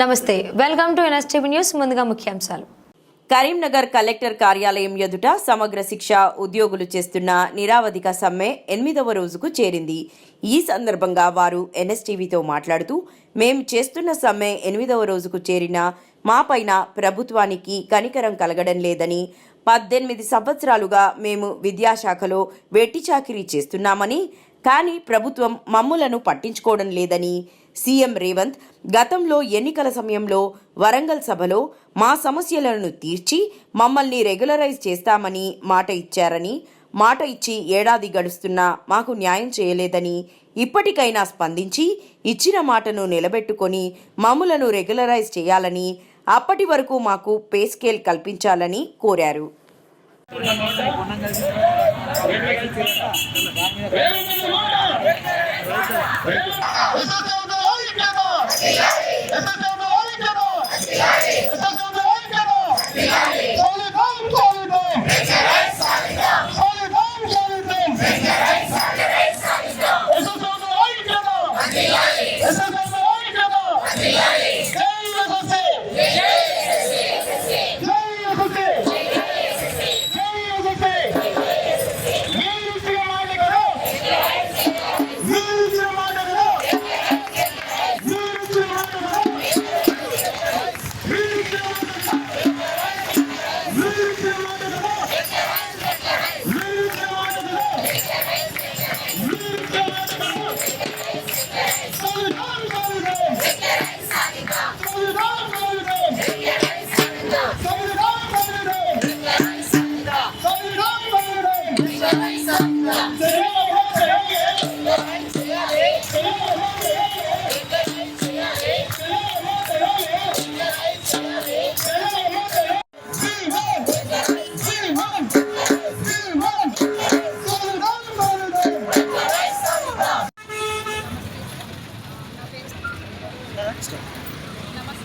నమస్తే welcome to NSTV news ముందుగా ముఖ్యాంశాలు. కరీంనగర్ కలెక్టర్ కార్యాలయం ఎదుట సమగ్ర శిక్ష ఉద్యోగులు చేస్తున్న నిరావధిక సమ్మె ఎనిమిదవ రోజుకు చేరింది. ఈ సందర్భంగా వారు ఎన్ఎస్టీవీతో మాట్లాడుతూ మేము చేస్తున్న సమ్మె ఎనిమిదవ రోజుకు చేరిన మాపైన ప్రభుత్వానికి కనికరం కలగడం లేదని పద్దెనిమిది సంవత్సరాలుగా మేము విద్యాశాఖలో వెట్టి చాకిరీ చేస్తున్నామని కానీ ప్రభుత్వం మమ్ములను పట్టించుకోవడం లేదని సీఎం రేవంత్ గతంలో ఎన్నికల సమయంలో వరంగల్ సభలో మా సమస్యలను తీర్చి మమ్మల్ని రెగ్యులరైజ్ చేస్తామని మాట ఇచ్చారని మాట ఇచ్చి ఏడాది గడుస్తున్నా మాకు న్యాయం చేయలేదని ఇప్పటికైనా స్పందించి ఇచ్చిన మాటను నిలబెట్టుకొని మమ్ములను రెగ్యులరైజ్ చేయాలని అప్పటి వరకు మాకు పే స్కేల్ కల్పించాలని కోరారు. చేయాలి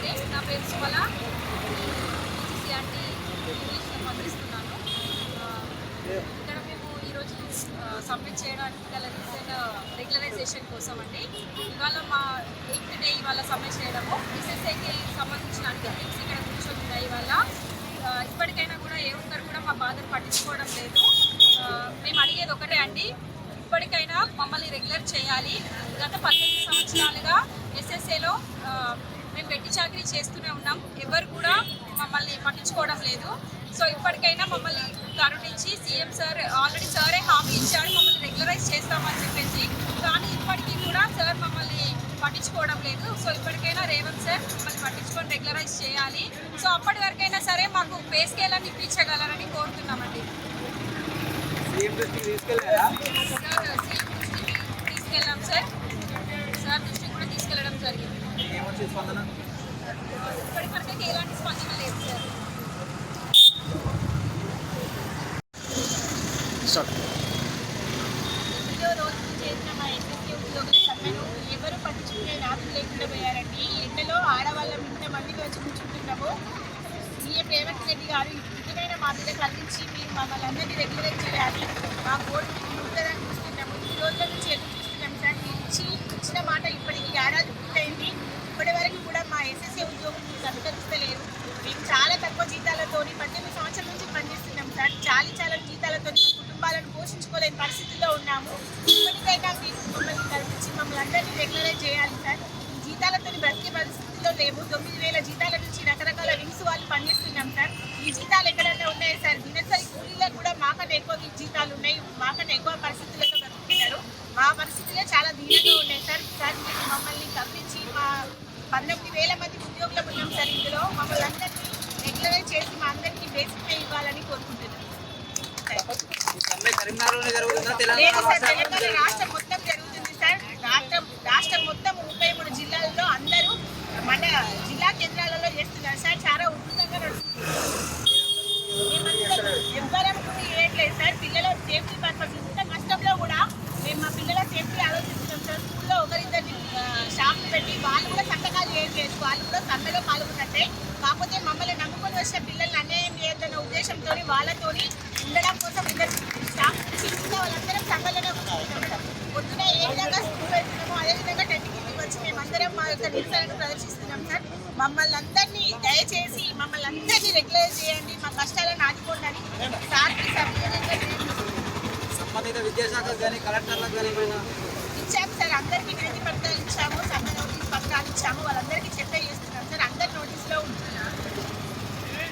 నమస్తే నా పేరు సుమల. సిఆర్టీ ఇంగ్లీష్లో పంపిస్తున్నాను ఇక్కడ మేము ఈరోజు సబ్మిట్ చేయడానికి గల రీసెంట్ రెగ్యులరైజేషన్ కోసం అండి ఇవాళ మా ఎయిత్ డే ఇవాళ సబ్మిట్ చేయడము? ఎస్ఎస్ఐకి సంబంధించిన అన్ని థింగ్స్ ఇక్కడ కూర్చొని ఇవాళ? ఇప్పటికైనా కూడా ఏ ఒక్కరు కూడా మా బాధను పట్టించుకోవడం లేదు. మేము అడిగేది ఒకటే అండి. ఇప్పటికైనా మమ్మల్ని రెగ్యులర్ చేయాలి. గత పద్దెనిమిది సంవత్సరాలుగా ఎస్ఎస్ఏలో మేము పెట్టి చేస్తూనే ఉన్నాం. ఎవరు కూడా మమ్మల్ని పట్టించుకోవడం లేదు. సో ఇప్పటికైనా మమ్మల్ని కరుణించి సీఎం సార్ ఆల్రెడీ సారే హామీ ఇచ్చాడు. మమ్మల్ని రెగ్యులరైజ్ చేస్తామని చెప్పేసి. కానీ ఇప్పటికీ కూడా సార్ మమ్మల్ని పట్టించుకోవడం లేదు. సో ఇప్పటికైనా రేవంత్ సార్ మమ్మల్ని పట్టించుకొని రెగ్యులరైజ్ చేయాలి. సో అప్పటి వరకైనా సరే మాకు పే స్కేల్ అని ఇప్పించగలరని కోరుతున్నామండి. సార్ సీఎం తీసుకెళ్ళాం సార్. సార్ దృష్టికి కూడా తీసుకెళ్ళడం జరిగింది. ఏమొచ్చి ఎలాంటి స్పందన లేదు సార్ ఎనిమిదో రోజు చేసిన మా ఎస్ఎస్సీ ఉద్యోగుల సమ్మెను ఎవరు పట్టించుకునే నాదులు లేకుండా పోయారండి ఎండలో ఆడవాళ్ళం ఇంతమందికి వచ్చి కూర్చుంటున్నాము సీఎం రేవంత్ రెడ్డి గారు ఇదిగైన మాటలు కలిగించి మీరు మమ్మల్ని అందరినీ రెగ్యులర్ చేయాలి మా బోర్డు ఉంటుందని చూస్తున్నాము ఈ రోజుల నుంచి ఎదురు చూస్తున్నాం సార్ మీరు ఇచ్చి ఇచ్చిన మాట ఇప్పటికి ఏడాది పూర్తయింది ఇప్పటి వరకు కూడా మా ఎస్ఎస్సీ ఉద్యోగులు సహకరిస్తలేరు మేము చాలా తక్కువ జీతాలతోని పద్దెనిమిది సంవత్సరాల నుంచి పనిచేస్తున్నాం సార్. చాలా చాలా జీతాలతో మా కుటుంబాలను పోషించుకోలేని పరిస్థితుల్లో ఉన్నాము. ఇప్పటికైనా మీరు మమ్మల్ని కల్పించి మమ్మల్ని అందరినీ రెగ్యులరైజ్ చేయాలి సార్. ఈ జీతాలతో బ్రతికే పరిస్థితిలో లేము. తొమ్మిది వేల జీతాల నుంచి రకరకాల వింగ్స్ వాళ్ళు పనిచేస్తున్నాం సార్. ఈ జీతాలు ఎక్కడైనా ఉన్నాయి సార్? దినసరి కూలీలో కూడా మాకన్నా ఎక్కువ ఈ జీతాలు ఉన్నాయి. మాకన్నా ఎక్కువ పరిస్థితులతో బ్రతుకుతున్నారు. మా పరిస్థితులే చాలా దీనంగా ఉన్నాయి సార్. సార్ మీరు మమ్మల్ని కల్పించి పంతొమ్మిది వేల మంది ఉద్యోగులు ఉన్నాం సార్ ఇందులో. మమ్మల్ని అందరినీ రెగ్యులరైజ్ చేసి మా అందరికీ బేసిక్ పే ఇవ్వాలని లేదు సార్ తెలంగాణ రాష్ట్రం వీళ్ళతోని వాళ్ళతోని ఉండడం కోసం ఇద్దరు స్టాఫ్ చిన్న వాళ్ళందరం సంఘాలనే ఉంటాం పొద్దున ఏ విధంగా స్కూల్ వెళ్తున్నామో అదేవిధంగా టెన్కి వచ్చి మేమందరం మా యొక్క నిరసనను ప్రదర్శిస్తున్నాం సార్. మమ్మల్ని అందరినీ దయచేసి మమ్మల్ని అందరినీ రెగ్యులర్ చేయండి మా కష్టాలను ఆదుకోండి అని సార్కి సంబంధిత విద్యాశాఖకు కానీ కలెక్టర్లకు ఇచ్చాము సార్. అందరికీ వినతి పత్రాలు ఇచ్చాము సమ్మె నోటీస్ పత్రాలు ఇచ్చాము. వాళ్ళందరికీ చెప్పే చేస్తున్నాం సార్. అందరి నోటీస్లో ఉంటున్నాం